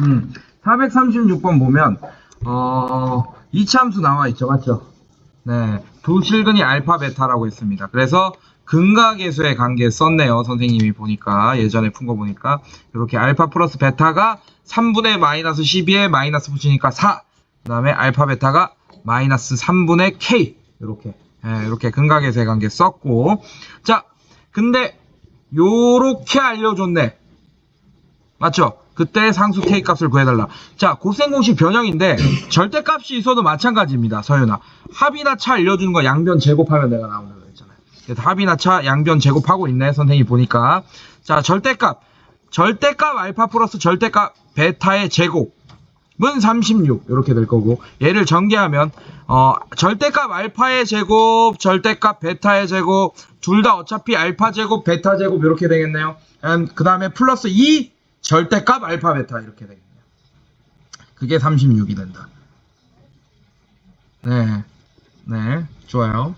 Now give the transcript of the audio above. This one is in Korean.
음, 436번 보면 어, 이차함수 나와 있죠, 맞죠? 네, 두 실근이 알파 베타라고 했습니다. 그래서 근각계수의 관계 썼네요. 선생님이 보니까 예전에 푼 거 보니까 이렇게 알파 플러스 베타가 3분의 마이너스 12에 마이너스 붙이니까 4. 그다음에 알파 베타가 마이너스 3분의 k 이렇게 예, 이렇게 근각계수의 관계 썼고 자, 근데 요렇게 알려줬네. 맞죠? 그때 상수 k 값을 구해달라. 자, 곱셈 공식 변형인데 절대값이 있어도 마찬가지입니다. 서윤아. 합이나 차 알려주는 거 양변 제곱하면 내가 나온다고 했잖아요. 그래서 합이나 차 양변 제곱하고 있네. 선생님이 보니까. 자, 절대값. 절대값 알파 플러스 절대값 베타의 제곱은 36 이렇게 될 거고 얘를 전개하면 어, 절대값 알파의 제곱, 절대값 베타의 제곱 둘 다 어차피 알파 제곱, 베타 제곱 이렇게 되겠네요. 그 다음에 플러스 2 절대값 알파 베타 이렇게 되겠네요. 그게 36이 된다. 네. 네. 좋아요.